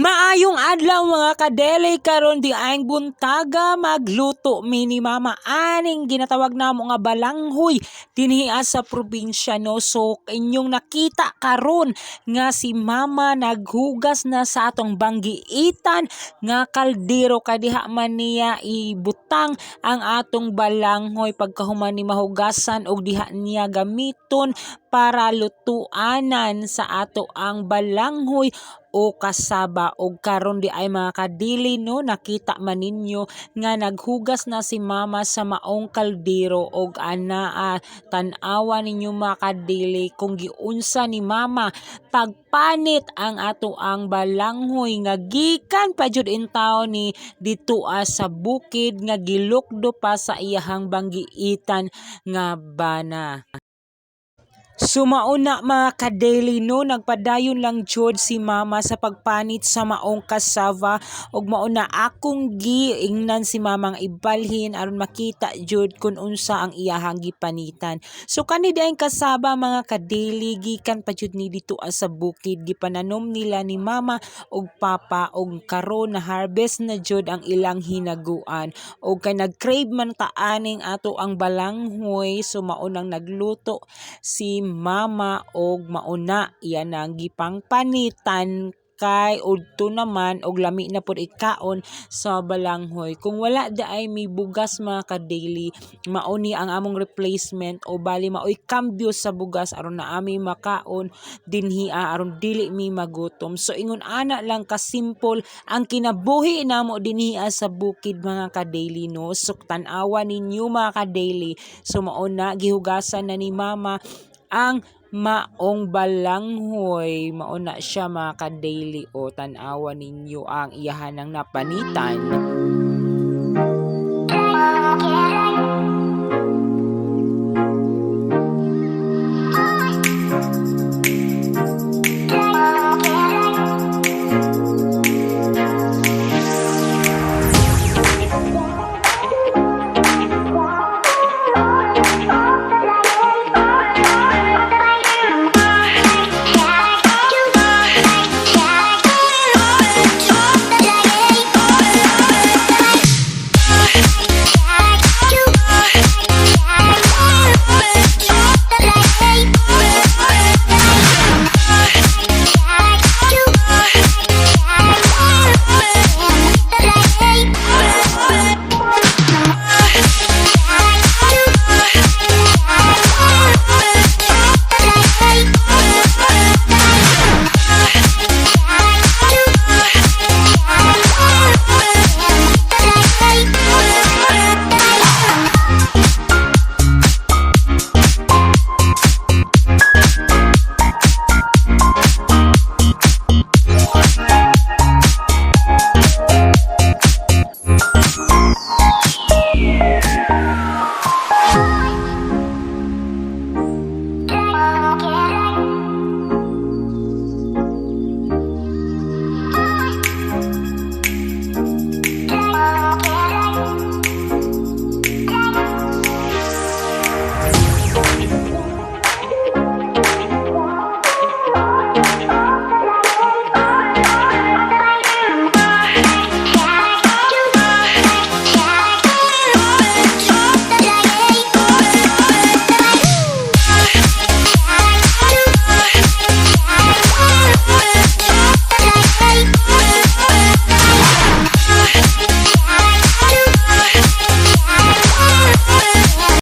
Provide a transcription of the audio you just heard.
Maayong adlaw mga kadeli karon di aing buntaga magluto. Mini mama aning ginatawag namo nga balanghoy. Dinhi sa probinsya no? So inyong nakita karon nga si mama naghugas na sa atong banggiitan nga kaldero. Kadiha man niya ibutang ang atong balanghoy. Pagkahuman ni mahugasan og diha niya gamiton para lutuanan sa ato ang balanghoy o kasaba. Og karon di ay mga kadili no? Nakita man ninyo nga naghugas na si mama sa maong kaldero. Og anaa tan-awa ninyo mga kadili kung giunsa ni mama. Pagpanit ang ato ang balanghoy nga gikan pa jud in taon ni dito ah, sa bukid nga gilukdo pa sa iyahang banggiitan nga bana. Sumauna mga ka-daily no, nagpadayon lang jud si mama sa pagpanit sa maong kasava. Ug mauna akong giingnan si mamang ibalhin aron makita jud kun unsa ang iyahang gipanitan. So kani diay kasaba mga ka-daily gikan pa jud ni dito ah, sa bukid. Gipananom nila ni mama ug papa ug karon. Na harvest na jud ang ilang hinaguan. Ug kay nag-crave man ta aning ato ang balanghoy so maunang nagluto si mama og mauna. Iyan ang gipangpanitan. Kay udto naman og lami na pud ikaon sa balanghoy. Kung wala daay may bugas mga ka daily mauni ang among replacement. O bali maoy kambyo sa bugas aron na ami makaon. Dinhi ah, aron dili mi magutom. So ingon ana lang ka simple. Ang kinabuhi namo dinhi ah, sa bukid mga ka daily no? So tan-awa ninyo mga ka daily so mauna gihugasan na ni mama ang maong balanghoy. Mauna siya mga ka-daily o tan-awa ninyo ang iyahanang napanitan